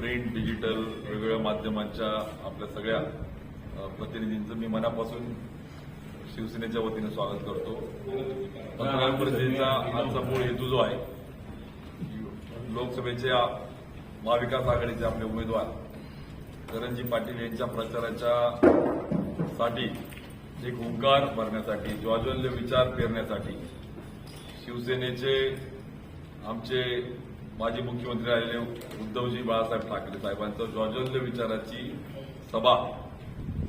Print digital वेगवेगळ्या माध्यमांच्या आपल्या सगळ्या प्रतिनिधींचं मी मनापासून शिवसेनेच्या वतीने स्वागत करतो. पत्रकार परिषदेचा आजचा मूळ हेतू जो आहे लोकसभेच्या महाविकास आघाडीचे आपले उमेदवार करणजी पाटील यांच्या प्रचाराच्या साठी एक हुंकार भरण्यासाठी ज्वाज्वल्य विचार पेरण्यासाठी शिवसेनेचे आमचे माजी मुख्यमंत्री राहिलेले उद्धवजी बाळासाहेब ठाकरे साहेबांचं जॉर्जल्य विचाराची सभा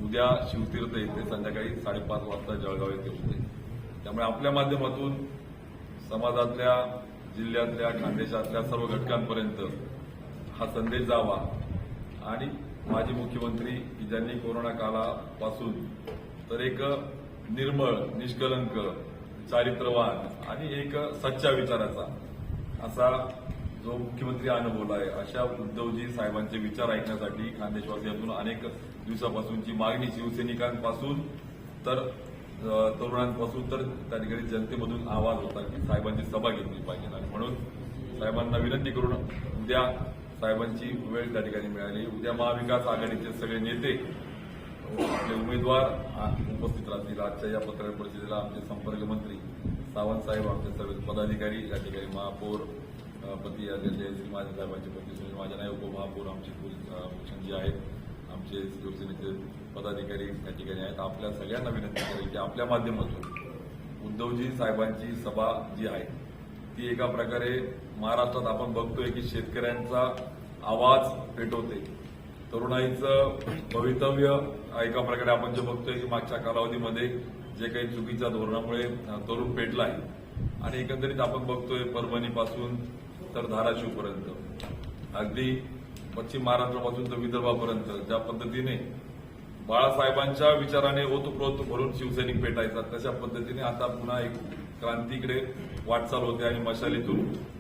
उद्या शिवतीर्थ येथे संध्याकाळी साडेपाच वाजता जळगाव येथे होते. त्यामुळे आपल्या माध्यमातून समाजातल्या जिल्ह्यातल्या खानदेशातल्या सर्व घटकांपर्यंत हा संदेश जावा. आणि माजी मुख्यमंत्री की ज्यांनी कोरोना काळापासून तर एक निर्मळ निष्कलंक चारित्र्यवान आणि एक सच्चा विचाराचा असा जो मुख्यमंत्री अनुभवला आहे अशा उद्धवजी साहेबांचे विचार ऐकण्यासाठी खानदेशवासियांतून अनेक दिवसापासूनची मागणी शिवसैनिकांपासून तर तरुणांपासून तर त्या ठिकाणी जनतेमधून आवाज होता की साहेबांची सभा घेतली पाहिजे. आणि म्हणून साहेबांना विनंती करून उद्या साहेबांची वेळ त्या ठिकाणी मिळाली. उद्या महाविकास आघाडीचे सगळे नेते आपले उमेदवार उपस्थित राहतील. आजच्या या पत्रकार परिषदेला आमचे संपर्क मंत्री सावंत साहेब आमचे सर्व पदाधिकारी या ठिकाणी महापौर पती आलेले श्री साहेबांचे पती सुनील माझ्या नाय उपमहापौर आमचे पोलीस आहेत आमचे शिवसेनेचे पदाधिकारी या ठिकाणी आहेत. आपल्या सगळ्यांना विनंती करेल की आपल्या माध्यमातून उद्धवजी साहेबांची सभा जी आहे ती एका प्रकारे महाराष्ट्रात आपण बघतोय की शेतकऱ्यांचा आवाज पेटवते. तरुणाईचं भवितव्य एका प्रकारे आपण जे बघतोय की मागच्या कालावधीमध्ये जे काही चुकीच्या धोरणामुळे तरुण पेटला आहे आणि एकंदरीत आपण बघतोय परभणीपासून तर धाराशिवपर्यंत. अगदी पश्चिम महाराष्ट्रापासून तर विदर्भापर्यंत. ज्या पद्धतीने बाळासाहेबांच्या विचाराने ओतप्रोत भरून शिवसैनिक पेटायचा तशा पद्धतीने आता पुन्हा एक क्रांतीकडे वाटचाल होते आणि मशालीतून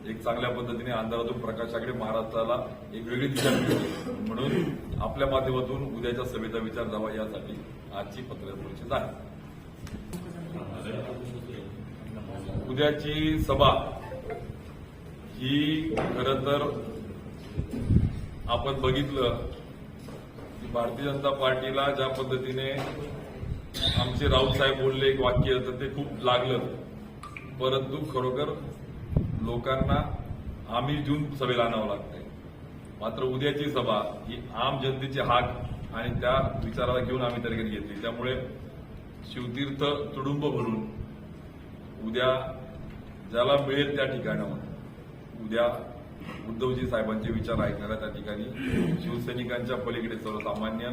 एक चांगल्या पद्धतीने अंधारातून प्रकाशाकडे महाराष्ट्राला एक वेगळी दिशा मिळते म्हणून आपल्या माध्यमातून उद्याच्या सभेचा विचार जावा यासाठी आजची पत्रकार परिषद आहे. उद्याची सभा ही खरंतर तर आपण बघितलं की भारतीय जनता पार्टीला ज्या पद्धतीने आमचे राऊत साहेब बोलले एक वाक्य तर ते खूप लागलं. परंतु खरोखर लोकांना आम्ही जून सभेला आणावं लागतंय. मात्र उद्याची सभा ही आम जनतेचे हाक आणि त्या विचाराला घेऊन आम्ही तरी घेतली. त्यामुळे शिवतीर्थ तुडुंब भरून उद्या ज्याला मिळेल त्या ठिकाणावर उद्या उद्धवजी साहेबांचे विचार ऐकणाऱ्या त्या ठिकाणी शिवसैनिकांच्या पलीकडे सर्वसामान्य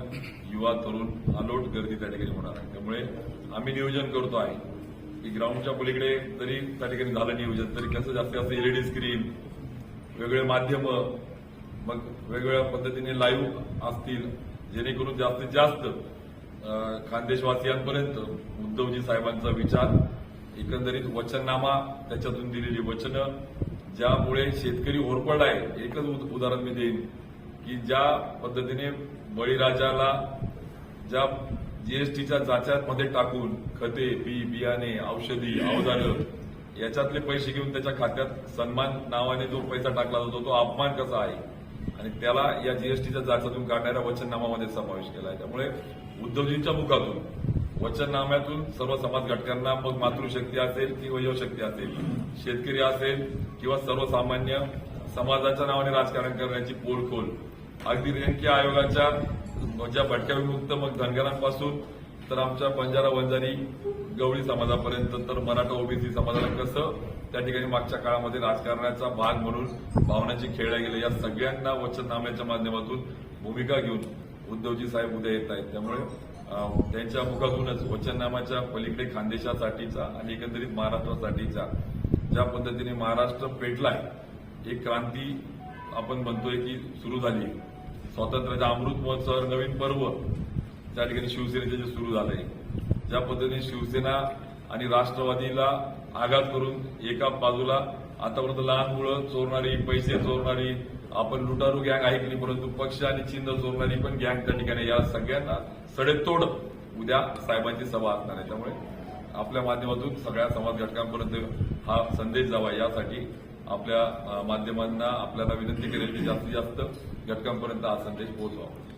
युवा तरुण अलोट गर्दी त्या ठिकाणी होणार आहे. त्यामुळे आम्ही नियोजन करतो आहे की ग्राउंडच्या पलीकडे जरी त्या ठिकाणी झालं नियोजन. तरी कसं जास्तीत जास्त एलईडी स्क्रीन वेगळे माध्यम मग वेगवेगळ्या पद्धतीने लाईव्ह असतील जेणेकरून जास्तीत जास्त खानदेशवासियांपर्यंत उद्धवजी साहेबांचा विचार एकंदरीत वचननामा त्याच्यातून दिलेली वचनं ज्यामुळे शेतकरी होरपळलाय एकच उद- उदाहरण मी देईन की ज्या पद्धतीने बळीराजाला ज्या जीएसटीच्या जाच्यामध्ये टाकून खते बी बियाणे औषधी अवजारं याच्यातले पैसे घेऊन त्याच्या खात्यात सन्मान नावाने जो पैसा टाकला जातो तो अपमान कसा आहे? आणि त्याला या जीएसटीच्या जाचातून काढणाऱ्या वचननामामध्ये समावेश केला आहे. त्यामुळे उद्धवजींच्या मुखातून वचननाम्यातून सर्व समाज घटकांना मग मातृशक्ती असेल किंवा युवशक्ती असेल शेतकरी असेल किंवा सर्वसामान्य समाजाच्या नावाने राजकारण करण्याची पोलखोल अगदी रेणकी आयोगाच्या ज्या भटक्या विमुक्त मग धनगरांपासून तर आमच्या बंजारा वंजारी गवळी समाजापर्यंत तर मराठा ओबीसी समाजाला कसं त्या ठिकाणी मागच्या काळामध्ये राजकारणाचा भाग म्हणून भावनांची खेळल्या गेल्या या सगळ्यांना वचननाम्याच्या माध्यमातून भूमिका घेऊन उद्धवजी साहेब उद्या येत आहेत. त्यामुळे त्यांच्या मुखातूनच वचननामाच्या पलीकडे खानदेशासाठीचा आणि एकंदरीत महाराष्ट्रासाठीचा ज्या पद्धतीने महाराष्ट्र पेटलाय एक क्रांती आपण म्हणतोय की सुरू झाली. स्वातंत्र्याचा अमृत महोत्सव नवीन पर्व त्या ठिकाणी शिवसेनेचे जे सुरू झाले ज्या पद्धतीने शिवसेना आणि राष्ट्रवादीला आघात करून एका बाजूला आतापर्यंत लहान मुलं चोरणारी पैसे चोरणारी आपण लुटारू गँग ऐकली परंतु पक्ष आणि चिन्ह चोरणारी पण गँग त्या ठिकाणी या सगळ्यांना सडेतोड उद्या साहेबांची सभा असणार आहे. त्यामुळे आपल्या माध्यमातून सगळ्या समाज घटकांपर्यंत हा संदेश जावा. यासाठी आपल्या माध्यमांना आपल्याला विनंती करेल की जास्तीत जास्त घटकांपर्यंत हा संदेश पोहोचवा.